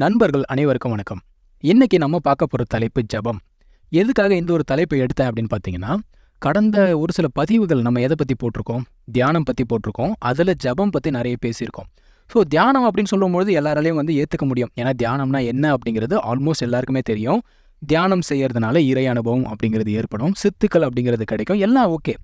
நண்பர்கள் அனைவருக்கும் வணக்கம். இன்னைக்கு நம்ம பார்க்க போகிற தலைப்பு ஜெபம். எதுக்காக இந்த ஒரு தலைப்பை எடுத்தேன் அப்படின்னு பார்த்தீங்கன்னா கடந்த ஒரு சில பதிவுகள் நம்ம எதை பற்றி போட்டிருக்கோம்? தியானம் பற்றி போட்டிருக்கோம். அதில் ஜெபம் பற்றி நிறைய பேசியிருக்கோம். ஸோ தியானம் அப்படின்னு சொல்லும்பொழுது எல்லாராலையும் வந்து ஏற்றுக்க முடியும். ஏன்னா தியானம்னா என்ன அப்படிங்கிறது ஆல்மோஸ்ட் எல்லாருக்குமே தெரியும். தியானம் செய்யறதுனால இறை அனுபவம் அப்படிங்கிறது ஏற்படும். சித்துக்கள் அப்படிங்கிறது கிடைக்கும். எல்லாம் ஓகே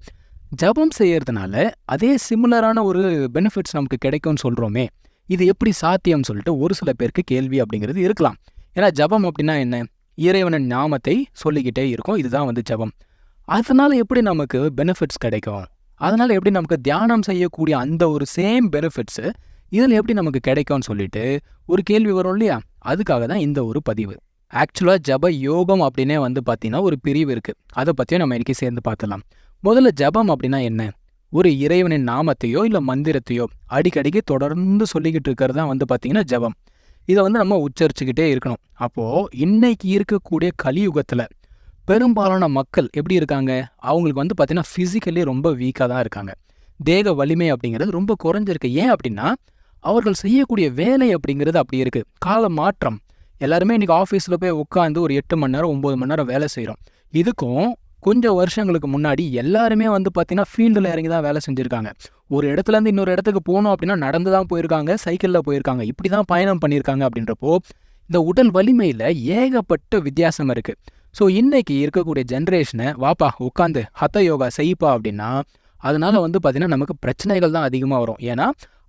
ஜெபம் செய்யறதுனால அதே சிமிலரான ஒரு பெனிஃபிட்ஸ் நமக்கு கிடைக்கும்னு சொல்கிறோமே இது எப்படி சாத்தியம் சொல்லிட்டு ஒரு சில பேருக்கு கேள்வி அப்படிங்கிறது இருக்கலாம். ஏன்னா ஜெபம் அப்படின்னா என்ன? இறைவனின் நாமத்தை சொல்லிக்கிட்டே இருக்கும். இதுதான் வந்து ஜெபம். அதனால எப்படி நமக்கு பெனிஃபிட்ஸ் கிடைக்கும்? அதனால எப்படி நமக்கு தியானம் செய்யக்கூடிய அந்த ஒரு சேம் பெனிஃபிட்ஸு இதில் எப்படி நமக்கு கிடைக்கும்னு சொல்லிட்டு ஒரு கேள்வி வரும் இல்லையா? அதுக்காக தான் இந்த ஒரு பதிவு. ஆக்சுவலாக ஜப யோகம் அப்படின்னே வந்து பார்த்தீங்கன்னா ஒரு பிரிவு இருக்குது அதை பற்றியும் நம்ம இன்னைக்கு சேர்ந்து பார்த்துலாம் முதல்ல ஜபம் அப்படின்னா என்ன? ஒரு இறைவனின் நாமத்தையோ இல்லை மந்திரத்தையோ அடிக்கடிக்கு தொடர்ந்து சொல்லிக்கிட்டு இருக்கிறது தான் வந்து பார்த்தீங்கன்னா ஜபம். இதை வந்து நம்ம உச்சரிச்சுக்கிட்டே இருக்கணும். அப்போது இன்னைக்கு இருக்கக்கூடிய கலியுகத்தில் பெரும்பாலான மக்கள் எப்படி இருக்காங்க? அவங்களுக்கு வந்து பார்த்தீங்கன்னா ஃபிசிக்கலி ரொம்ப வீக்காக தான் இருக்காங்க. தேக வலிமை அப்படிங்கிறது ரொம்ப குறைஞ்சிருக்கு. ஏன் அப்படின்னா அவர்கள் செய்யக்கூடிய வேலை அப்படிங்கிறது அப்படி இருக்குது கால மாற்றம். எல்லாருமே இன்னைக்கு ஆஃபீஸில் போய் உட்காந்து ஒரு எட்டு மணி நேரம் ஒம்பது மணி நேரம் வேலை செய்கிறோம் இதுக்கும் கொஞ்சம் வருஷங்களுக்கு முன்னாடி எல்லாருமே வந்து பார்த்தீங்கன்னா ஃபீல்டில் இறங்கி தான் வேலை செஞ்சுருக்காங்க. ஒரு இடத்துலேருந்து இன்னொரு இடத்துக்கு போகணும் அப்படின்னா நடந்து தான் போயிருக்காங்க சைக்கிளில் போயிருக்காங்க. இப்படி தான் பயணம் பண்ணியிருக்காங்க அப்படின்றப்போ இந்த உடல் வலிமையில் ஏகப்பட்ட வித்தியாசம் இருக்குது ஸோ இன்னைக்கு இருக்கக்கூடிய ஜென்ரேஷனை வாப்பா உட்காந்து ஹத்த யோகா செய்ப்பா அப்படின்னா அதனால வந்து பார்த்திங்கன்னா நமக்கு பிரச்சனைகள் தான் அதிகமாக வரும். ஏன்னா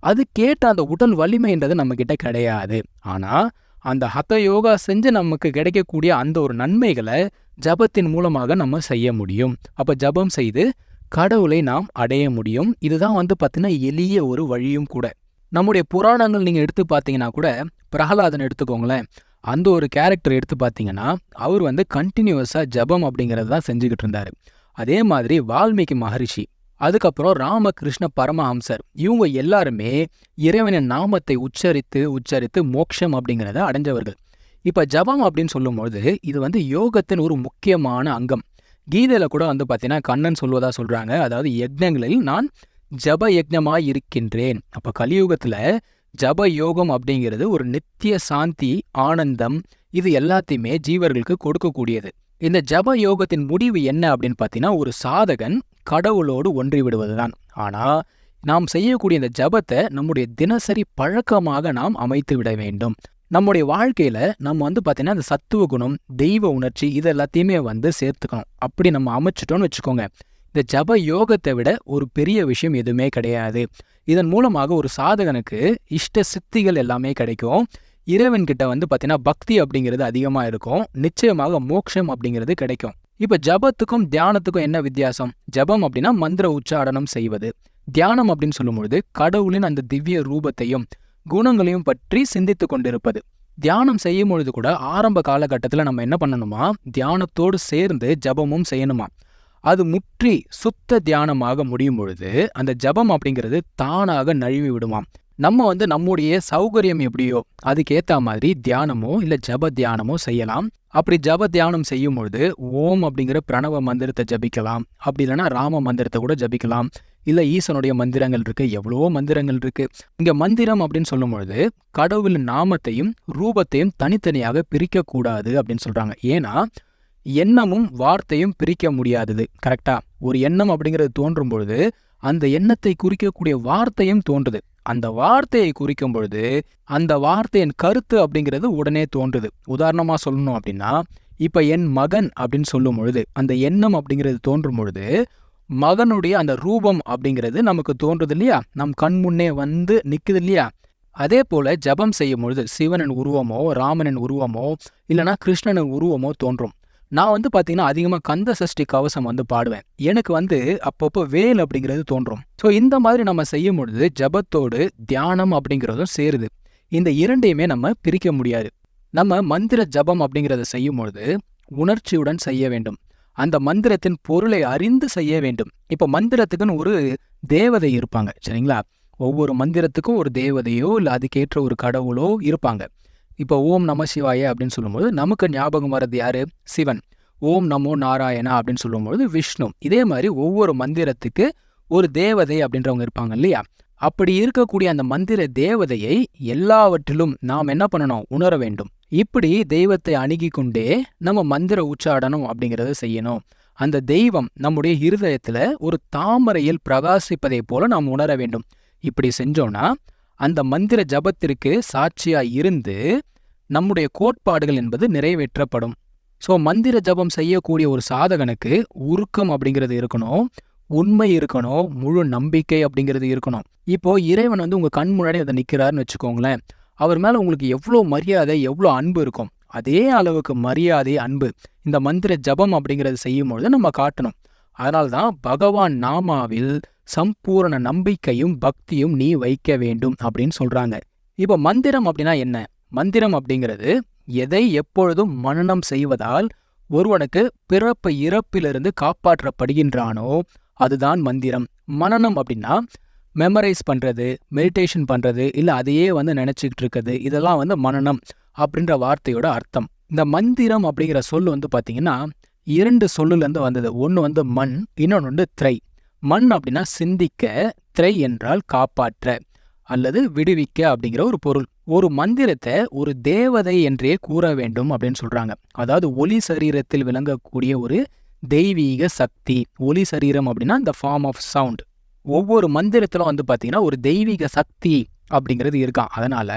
அது கேட்ட அந்த உடல் வலிமைன்றது நம்மக்கிட்ட கிடையாது. ஆனால் அந்த ஹத்த யோகா செஞ்சு நமக்கு கிடைக்கக்கூடிய அந்த ஒரு நன்மைகளை ஜபத்தின் மூலமாக நம்ம செய்ய முடியும். அப்போ ஜபம் செய்து கடவுளை நாம் அடைய முடியும். இதுதான் வந்து பார்த்தீங்கன்னா எளிய ஒரு வழியும் கூட. நம்முடைய புராணங்கள் நீங்கள் எடுத்து பார்த்தீங்கன்னா கூட பிரகலாதன் எடுத்துக்கோங்களேன். அந்த ஒரு கேரக்டர் எடுத்து பார்த்தீங்கன்னா அவர் வந்து கண்டினியூவஸாக ஜபம் அப்படிங்கிறது தான் செஞ்சுக்கிட்டு இருந்தார். அதே மாதிரி வால்மீகி மகரிஷி அதுக்கப்புறம் ராமகிருஷ்ண பரமஹம்சர். இவங்க எல்லாருமே இறைவனின் நாமத்தை உச்சரித்து உச்சரித்து மோட்சம் அப்படிங்கிறத அடைஞ்சவர்கள். இப்போ ஜபம் அப்படின்னு சொல்லும்பொழுது இது வந்து யோகத்தின் ஒரு முக்கியமான அங்கம். கீதையில் கூட வந்து பார்த்தீங்கன்னா கண்ணன் சொல்வதா சொல்கிறாங்க அதாவது யக்னங்களில் நான் ஜப யக்னமாய் இருக்கின்றேன் அப்போ கலியுகத்தில் ஜப யோகம் அப்படிங்கிறது ஒரு நித்திய சாந்தி ஆனந்தம் இது எல்லாத்தையுமே ஜீவர்களுக்கு கொடுக்கக்கூடியது. இந்த ஜப யோகத்தின் முடிவு என்ன அப்படின்னு பார்த்தீங்கன்னா ஒரு சாதகன் கடவுளோடு ஒன்றி விடுவதுதான் ஆனால் நாம் செய்யக்கூடிய இந்த ஜபத்தை நம்முடைய தினசரி பழக்கமாக நாம் அமைத்து விட வேண்டும். நம்முடைய வாழ்க்கையில நம்ம வந்து பார்த்தீங்கன்னா அந்த சத்துவ குணம் தெய்வ உணர்ச்சி இது எல்லாத்தையுமே வந்து சேர்த்துக்கணும். அப்படி நம்ம அமைச்சிட்டோம்னு வச்சுக்கோங்க. இந்த ஜப யோகத்தை விட ஒரு பெரிய விஷயம் எதுவுமே கிடையாது. இதன் மூலமாக ஒரு சாதகனுக்கு இஷ்ட சித்திகள் எல்லாமே கிடைக்கும். இறைவன்கிட்ட வந்து பார்த்தீங்கன்னா பக்தி அப்படிங்கிறது அதிகமாக இருக்கும். நிச்சயமாக மோட்சம் அப்படிங்கிறது கிடைக்கும். இப்போ ஜபத்துக்கும் தியானத்துக்கும் என்ன வித்தியாசம்? ஜபம் அப்படின்னா மந்திர உச்சாடனம் செய்வது. தியானம் அப்படின்னு சொல்லும்பொழுது கடவுளின் அந்த திவ்ய ரூபத்தையும் குணங்களையும் பற்றி சிந்தித்து கொண்டிருப்பது. தியானம் செய்யும் பொழுது கூட ஆரம்ப காலகட்டத்தில் நம்ம என்ன பண்ணணுமா? தியானத்தோடு சேர்ந்து ஜபமும் செய்யணுமா? அது முற்றி சுத்த தியானமாக முடியும் பொழுது அந்த ஜபம் அப்படிங்கிறது தானாக நழுவி விடுமாம் நம்ம வந்து நம்முடைய சௌகரியம் எப்படியோ அதுக்கேற்ற மாதிரி தியானமோ இல்லை ஜப தியானமோ செய்யலாம். அப்படி ஜப தியானம் செய்யும் பொழுது ஓம் அப்படிங்கிற பிரணவ மந்திரத்தை ஜபிக்கலாம். அப்படி இல்லைன்னா ராம மந்திரத்தை கூட ஜபிக்கலாம். இல்லை ஈசனுடைய மந்திரங்கள் இருக்கு எவ்வளவோ மந்திரங்கள் இருக்கு. இங்க மந்திரம் அப்படின்னு சொல்லும் பொழுது கடவுளின் நாமத்தையும் ரூபத்தையும் தனித்தனியாக பிரிக்க கூடாது அப்படின்னு சொல்றாங்க. ஏன்னா எண்ணமும் வார்த்தையும் பிரிக்க முடியாதது. கரெக்டா? ஒரு எண்ணம் அப்படிங்கிறது தோன்றும் பொழுது அந்த எண்ணத்தை குறிக்கக்கூடிய வார்த்தையும் தோன்றுது. அந்த வார்த்தையை குறிக்கும் பொழுது அந்த வார்த்தையின் கருத்து அப்படிங்கிறது உடனே தோன்றுது. உதாரணமா சொல்லணும் அப்படின்னா இப்ப என் மகன் அப்படின்னு சொல்லும் பொழுது அந்த எண்ணம் அப்படிங்கிறது தோன்றும் பொழுது மகனுடைய அந்த ரூபம் அப்படிங்கிறது நமக்கு தோன்றுது இல்லையா? நம் கண் முன்னே வந்து நிக்குது இல்லையா? அதே போல ஜபம் செய்யும் பொழுது சிவனின் உருவமோ ராமனின் உருவமோ இல்லைனா கிருஷ்ணனின் உருவமோ தோன்றும். நான் வந்து பார்த்தீங்கன்னா அதிகமாக கந்த சஷ்டி கவசம் வந்து பாடுவேன். எனக்கு வந்து அப்பப்போ வேல் அப்படிங்கிறது தோன்றும். ஸோ இந்த மாதிரி நம்ம செய்யும் பொழுது ஜபத்தோடு தியானம் அப்படிங்கிறதும் சேருது. இந்த இரண்டையுமே நம்ம பிரிக்க முடியாது. நம்ம மந்திர ஜபம் அப்படிங்கிறத செய்யும் பொழுது உணர்ச்சியுடன் செய்ய வேண்டும். அந்த மந்திரத்தின் பொருளை அறிந்து செய்ய வேண்டும். இப்போ மந்திரத்துக்குன்னு ஒரு தேவதை இருப்பாங்க சரிங்களா? ஒவ்வொரு மந்திரத்துக்கும் ஒரு தேவதையோ இல்லை அதுக்கேற்ற ஒரு கடவுளோ இருப்பாங்க. இப்போ ஓம் நம சிவாய அப்படின்னு சொல்லும்போது நமக்கு ஞாபகம் வர்றது யாரு? சிவன். ஓம் நமோ நாராயணா அப்படின்னு சொல்லும்போது விஷ்ணு. இதே மாதிரி ஒவ்வொரு மந்திரத்துக்கு ஒரு தேவதை அப்படின்றவங்க இருப்பாங்க இல்லையா? அப்படி இருக்கக்கூடிய அந்த மந்திர தேவதையை எல்லாவற்றிலும் நாம் என்ன பண்ணணும்? உணர வேண்டும். இப்படி தெய்வத்தை அணுகி கொண்டே நம்ம மந்திர உச்சாடனம் அப்படிங்கிறத செய்யணும். அந்த தெய்வம் நம்முடைய இருதயத்தில் ஒரு தாமரையில் பிரகாசிப்பதை போல நாம் உணர வேண்டும். இப்படி செஞ்சோம்னா அந்த மந்திர ஜபத்திற்கு சாட்சியா இருந்து நம்முடைய கோட்பாடுகள் என்பது நிறைவேற்றப்படும். ஸோ மந்திர ஜபம் செய்யக்கூடிய ஒரு சாதகனுக்கு உருக்கம் அப்படிங்கிறது இருக்கணும். உண்மை இருக்கணும். முழு நம்பிக்கை அப்படிங்கிறது இருக்கணும். இப்போ இறைவன் வந்து உங்க கண் முன்னாடி அதை நிற்கிறாருன்னு வச்சுக்கோங்களேன். அவர் மேல உங்களுக்கு எவ்வளோ மரியாதை எவ்வளோ அன்பு இருக்கும்? அதே அளவுக்கு மரியாதை அன்பு. இந்த மந்திர ஜபம் அப்படிங்கிறது செய்யும்பொழுது நம்ம காட்டணும். அதனால்தான் பகவான் நாமாவில் சம்பூரண நம்பிக்கையும் பக்தியும் நீ வைக்க வேண்டும் அப்படின்னு சொல்றாங்க. இப்போ மந்திரம் அப்படின்னா என்ன? மந்திரம் அப்படிங்கிறது எதை எப்பொழுதும் மனனம் செய்வதால் ஒருவனுக்கு பிறப்பு இறப்பிலிருந்து காப்பாற்றப்படுகின்றானோ அதுதான் மந்திரம். மனனம் அப்படின்னா மெமரைஸ் பண்றது மெடிடேஷன் பண்றது இல்ல அதையே வந்து நினச்சிக்கிட்டு இருக்கிறது. இதெல்லாம் வந்து மனனம் அப்படின்ற வார்த்தையோட அர்த்தம். இந்த மந்திரம் அப்படிங்கிற சொல் வந்து பாத்தீங்கன்னா இரண்டு சொல்லுல இருந்து வந்தது. ஒன்று வந்து மண் இன்னொன்று வந்து திரை. மண் அப்படின்னா சிந்திக்க திரை என்றால் காப்பாற்ற அல்லது விடுவிக்க அப்படிங்கிற ஒரு பொருள். ஒரு மந்திரத்தை ஒரு தேவதை என்றே கூற வேண்டும் அப்படின்னு சொல்றாங்க. அதாவது ஒளி சரீரத்தில் விளங்கக்கூடிய ஒரு தெய்வீக சக்தி. ஒளி சரீரம் அப்படின்னா இந்த ஃபார்ம் ஆஃப் சவுண்ட் ஒவ்வொரு மந்திரத்திலும் வந்து பார்த்தீங்கன்னா ஒரு தெய்வீக சக்தி அப்படிங்கிறது இருக்கான் அதனால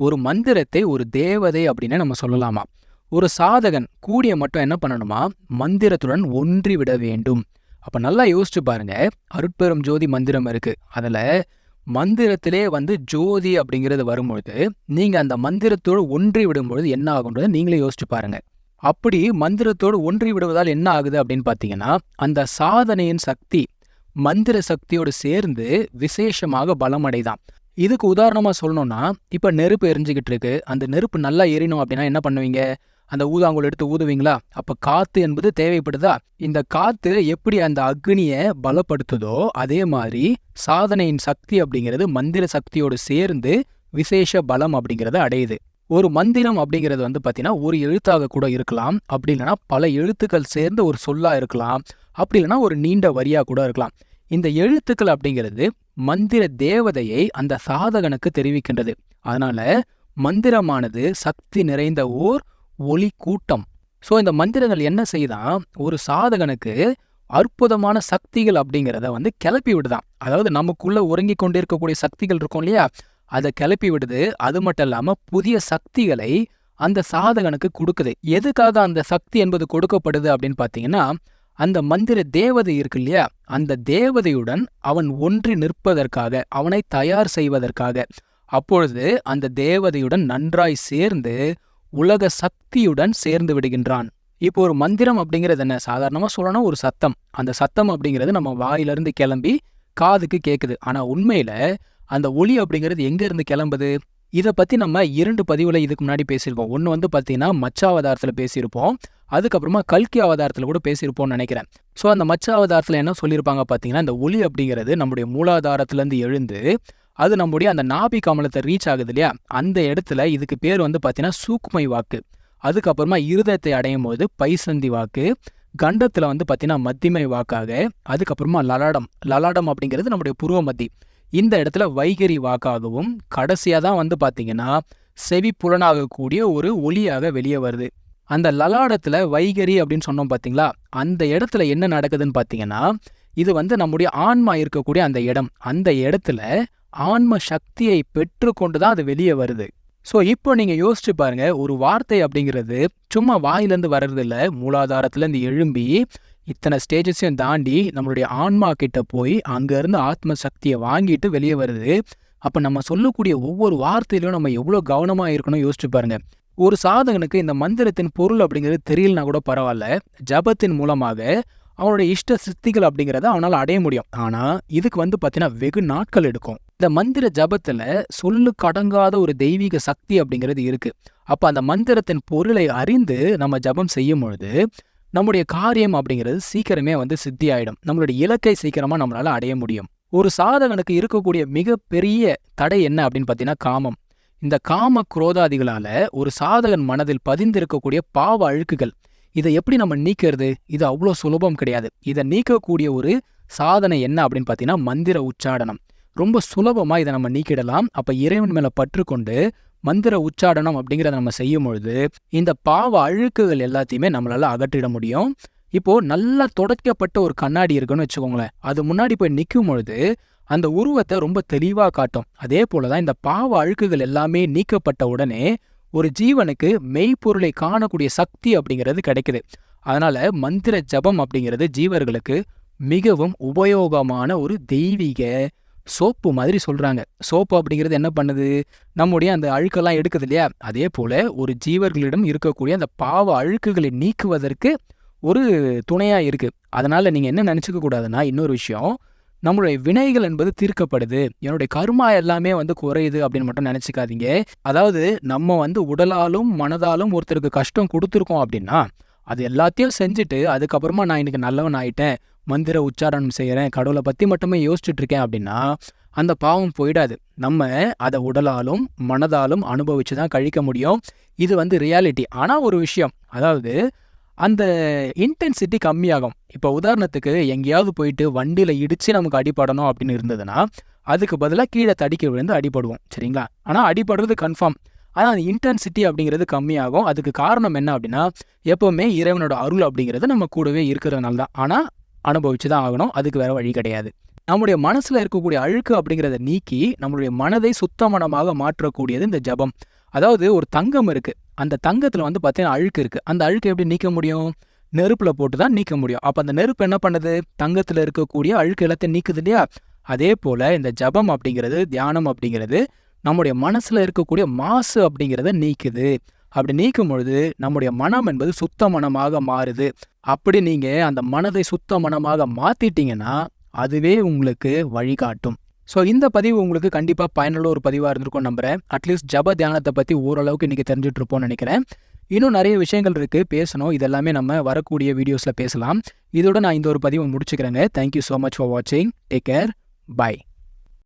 ஒரு மந்திரத்தை ஒரு தேவதை அப்படின்னு நம்ம சொல்லலாமா? ஒரு சாதகன் கூடிய மட்டும் என்ன பண்ணணுமா? மந்திரத்துடன் ஒன்றி விட வேண்டும். அப்ப நல்லா யோசிச்சு பாருங்க. அருட்பெரும் ஜோதி மந்திரம் இருக்கு. அதுல மந்திரத்திலே வந்து ஜோதி அப்படிங்கிறது வரும்பொழுது நீங்க அந்த மந்திரத்தோடு ஒன்றி விடும்பொழுது என்ன ஆகுன்றதை நீங்களே யோசிச்சு பாருங்க. அப்படி மந்திரத்தோடு ஒன்றி விடுவதால் என்ன ஆகுது அப்படின்னு பார்த்தீங்கன்னா அந்த சாதனையின் சக்தி மந்திர சக்தியோடு சேர்ந்து விசேஷமாக பலமடைதான். இதுக்கு உதாரணமா சொல்லணும்னா இப்ப நெருப்பு எரிஞ்சுக்கிட்டு இருக்கு. அந்த நெருப்பு நல்லா எரியணும் அப்படின்னா என்ன பண்ணுவீங்க? அந்த ஊதாங்குழல் எடுத்து ஊதுவீங்களா? அப்ப காத்து என்பது தேவைப்படுதா? இந்த காத்து எப்படி அந்த அக்னியை பலப்படுத்துதோ அதே மாதிரி சாதனையின் சக்தி அப்படிங்கிறது மந்திர சக்தியோடு சேர்ந்து விசேஷ பலம் அப்படிங்கிறத அடையுது. ஒரு மந்திரம் அப்படிங்கிறது வந்து பார்த்தீங்கன்னா ஒரு எழுத்தாக கூட இருக்கலாம். அப்படி இல்லைன்னா பல எழுத்துக்கள் சேர்ந்து ஒரு சொல்லா இருக்கலாம். அப்படி இல்லைன்னா ஒரு நீண்ட வரியா கூட இருக்கலாம். இந்த எழுத்துக்கள் அப்படிங்கிறது மந்திர தேவதையை அந்த சாதகனுக்கு தெரிவிக்கின்றது. அதனால மந்திரமானது சக்தி நிறைந்த ஓர் ஒளி கூட்டம் ஸோ இந்த மந்திரங்கள் என்ன செய்தான் ஒரு சாதகனுக்கு அற்புதமான சக்திகள் அப்படிங்கிறத வந்து கிளப்பி விடுதான். அதாவது நமக்குள்ள உறங்கி கொண்டு இருக்கக்கூடிய சக்திகள் இருக்கும் இல்லையா? அதை கிளப்பி விடுது. அது மட்டும் இல்லாம புதிய சக்திகளை அந்த சாதகனுக்கு கொடுக்குது. எதுக்காக அந்த சக்தி என்பது கொடுக்கப்படுது அப்படின்னு பார்த்தீங்கன்னா அந்த மந்திர தேவதை இருக்கு இல்லையா? அந்த தேவதையுடன் அவன் ஒன்றி நிற்பதற்காக அவனை தயார் செய்வதற்காக. அப்பொழுது அந்த தேவதையுடன் நன்றாய் சேர்ந்து உலக சக்தியுடன் சேர்ந்து விடுகின்றான். இப்போ ஒரு மந்திரம் அப்படிங்கிறது என்ன? சாதாரணமா சொல்லணும் ஒரு சத்தம். அந்த சத்தம் அப்படிங்கிறது நம்ம வாயிலிருந்து கிளம்பி காதுக்கு கேக்குது. ஆனா உண்மையில அந்த ஒளி அப்படிங்கிறது எங்க இருந்து கிளம்புது? இதை பத்தி நம்ம இரண்டு பதிவுல இதுக்கு முன்னாடி பேசியிருக்கோம். ஒன்று வந்து பார்த்தீங்கன்னா மச்ச அவதாரத்துல பேசியிருப்போம். அதுக்கப்புறமா கல்கி அவதாரத்துல கூட பேசியிருப்போம்னு நினைக்கிறேன். ஸோ அந்த மச்ச அவதாரத்துல என்ன சொல்லியிருப்பாங்க பார்த்தீங்கன்னா இந்த ஒளி அப்படிங்கிறது நம்முடைய மூலாதாரத்துல இருந்து எழுந்து அது நம்முடைய அந்த நாபி கமலத்தை ரீச் ஆகுது இல்லையா? அந்த இடத்துல இதுக்கு பேர் வந்து பார்த்தீங்கன்னா சூக்குமை வாக்கு. அதுக்கப்புறமா இருதயத்தை அடையும் போது பைசந்தி வாக்கு கண்டத்துல வந்து பார்த்தீங்கன்னா மத்திமை வாக்காக அதுக்கப்புறமா லலாடம். லலாடம் அப்படிங்கிறது நம்முடைய புருவ மத்தி. இந்த இடத்துல வைகரி வாக்காகவும் கடைசியா தான் வந்து பார்த்தீங்கன்னா செவி புலனாகக்கூடிய ஒரு ஒளியாக வெளியே வருது. அந்த லலாடத்துல வைகரி அப்படின்னு சொன்னோம் பார்த்தீங்களா அந்த இடத்துல என்ன நடக்குதுன்னு பார்த்தீங்கன்னா இது வந்து நம்முடைய ஆன்மா இருக்கக்கூடிய அந்த இடம். அந்த இடத்துல ஆன்ம சக்தியை பெற்றுக்கொண்டு தான் அது வெளியே வருது. ஸோ இப்போ நீங்க யோசிச்சு பாருங்க ஒரு வார்த்தை அப்படிங்கிறது சும்மா வாயிலேருந்து வர்றது இல்ல மூலாதாரத்துலேருந்து எழும்பி இத்தனை ஸ்டேஜஸையும் தாண்டி நம்மளுடைய ஆன்மா கிட்ட போய் அங்கேருந்து ஆத்ம சக்தியை வாங்கிட்டு வெளியே வருது. அப்போ நம்ம சொல்லக்கூடிய ஒவ்வொரு வார்த்தையிலும் நம்ம எவ்வளோ கவனமாக இருக்கணும் யோசிச்சு பாருங்க. ஒரு சாதகனுக்கு இந்த மந்திரத்தின் பொருள் அப்படிங்கிறது தெரியலனா கூட பரவாயில்ல. ஜபத்தின் மூலமாக அவனுடைய இஷ்ட சித்திகள் அப்படிங்கிறத அவனால் அடைய முடியும். ஆனா இதுக்கு வந்து பார்த்தீங்கன்னா வெகு நாட்கள் எடுக்கும். இந்த மந்திர ஜபத்தில் சொல்லுக்கு அடங்காத ஒரு தெய்வீக சக்தி அப்படிங்கிறது இருக்கு. அப்ப அந்த மந்திரத்தின் பொருளை அறிந்து நம்ம ஜபம் செய்யும் பொழுது நம்முடைய காரியம் அப்படிங்கிறது சீக்கிரமே வந்து சித்தி ஆயிடும் நம்மளுடைய இலக்கை சீக்கிரமா நம்மளால அடைய முடியும். ஒரு சாதகனுக்கு இருக்கக்கூடிய மிகப்பெரிய தடை என்ன அப்படின்னு பார்த்தீங்கன்னா காமம். இந்த காம குரோதாதிகளால ஒரு சாதகன் மனதில் பதிந்திருக்கக்கூடிய பாவ அழுக்குகள். இதை எப்படி நம்ம நீக்கிறது? இது அவ்வளோ சுலபம் கிடையாது. இதை நீக்கக்கூடிய ஒரு சாதனை என்ன அப்படின்னு பார்த்தீங்கன்னா மந்திர உச்சாடனம். ரொம்ப சுலபமாக இதை நம்ம நீக்கிடலாம். அப்போ இறைவன் மேலே பற்றுக்கொண்டு மந்திர உச்சாடனம் அப்படிங்கிறத நம்ம செய்யும் பொழுது இந்த பாவ அழுக்குகள் எல்லாத்தையுமே நம்மளால அகற்றிட முடியும். இப்போ நல்லா தொடக்கப்பட்ட ஒரு கண்ணாடி இருக்குன்னு வச்சுக்கோங்களேன். அது முன்னாடி போய் நிற்கும் பொழுது அந்த உருவத்தை ரொம்ப தெளிவாக காட்டும். அதே போல தான் இந்த பாவ அழுக்குகள் எல்லாமே நீக்கப்பட்ட உடனே ஒரு ஜீவனுக்கு மெய்ப்பொருளை காணக்கூடிய சக்தி அப்படிங்கிறது கிடைக்குது. அதனால மந்திர ஜபம் அப்படிங்கிறது ஜீவர்களுக்கு மிகவும் உபயோகமான ஒரு தெய்வீக சோப்பு மாதிரி சொல்றாங்க. சோப்பு அப்படிங்கிறது என்ன பண்ணுது? நம்முடைய அந்த அழுக்கெல்லாம் எடுக்குது இல்லையா? அதே போல ஒரு ஜீவர்களிடம் இருக்கக்கூடிய அந்த பாவ அழுக்குகளை நீக்குவதற்கு ஒரு துணையா இருக்கு. அதனால நீங்க என்ன நினைச்சுக்க கூடாதுன்னா இன்னொரு விஷயம் நம்மளுடைய வினைகள் என்பது தீர்க்கப்படுது. என்னுடைய கருமா எல்லாமே வந்து குறையுது அப்படின்னு மட்டும் நினைச்சுக்காதீங்க. அதாவது நம்ம வந்து உடலாலும் மனதாலும் ஒருத்தருக்கு கஷ்டம் கொடுத்துருக்கோம் அப்படின்னா அது எல்லாத்தையும் செஞ்சுட்டு அதுக்கப்புறமா நான் இன்னைக்கு நல்லவன் ஆயிட்டேன் மந்திர உச்சாரணம் செய்கிறேன் கடவுளை பற்றி மட்டுமே யோசிச்சுட்டு இருக்கேன் அப்படின்னா அந்த பாவம் போயிடாது. நம்ம அதை உடலாலும் மனதாலும் அனுபவிச்சு தான் கழிக்க முடியும். இது வந்து ரியாலிட்டி ஆனால் ஒரு விஷயம் அதாவது அந்த இன்டென்சிட்டி கம்மியாகும். இப்போ உதாரணத்துக்கு எங்கேயாவது போயிட்டு வண்டியில் இடித்து நமக்கு அடிபடணும் அப்படின்னு இருந்ததுன்னா அதுக்கு பதிலாக கீழே தடிக்க விழுந்து அடிபடுவோம். சரிங்களா? ஆனால் அடிபடுறது கன்ஃபார்ம் ஆனால் அந்த இன்டென்சிட்டி அப்படிங்கிறது கம்மியாகும். அதுக்கு காரணம் என்ன அப்படின்னா எப்போவுமே இறைவனோட அருள் அப்படிங்கிறது நம்ம கூடவே இருக்கிறதுனால தான். ஆனால் அனுபவிச்சு தான் ஆகணும். அதுக்கு வேற வழி கிடையாது. நம்முடைய மனசுல இருக்கக்கூடிய அழுக்கு அப்படிங்கிறத நீக்கி நம்மளுடைய மனதை சுத்தமனமாக மாற்றக்கூடியது இந்த ஜபம். அதாவது ஒரு தங்கம் இருக்கு. அந்த தங்கத்துல வந்து பார்த்தீங்கன்னா அழுக்கு இருக்கு. அந்த அழுக்கு எப்படி நீக்க முடியும்? நெருப்புல போட்டு தான் நீக்க முடியும். அப்ப அந்த நெருப்பு என்ன பண்ணுது? தங்கத்துல இருக்கக்கூடிய அழுக்கு எல்லாத்தையும் நீக்குது இல்லையா? அதே போல இந்த ஜபம் அப்படிங்கிறது தியானம் அப்படிங்கிறது நம்முடைய மனசுல இருக்கக்கூடிய மாசு அப்படிங்கிறத நீக்குது. அப்படி நீக்கும் பொழுது நம்முடைய மனம் என்பது சுத்த மனமாக மாறுது. அப்படி நீங்க அந்த மனதை சுத்த மனமாக மாத்திட்டீங்கன்னா அதுவே உங்களுக்கு வழிகாட்டும். ஸோ இந்த பதிவு உங்களுக்கு கண்டிப்பாக பயனுள்ள ஒரு பதிவாக இருந்திருக்கும் நம்புகிறேன் அட்லீஸ்ட் ஜப தியானத்தை பற்றி ஓரளவுக்கு இன்றைக்கி தெரிஞ்சுட்டு இருப்போம்னு நினைக்கிறேன். இன்னும் நிறைய விஷயங்கள் இருக்குது பேசணும். இதெல்லாமே நம்ம வரக்கூடிய வீடியோஸில் பேசலாம். இதோட நான் இந்த ஒரு பதிவை முடிச்சுக்கிறேங்க. Thank you so much for வாட்சிங் டேக் கேர் பை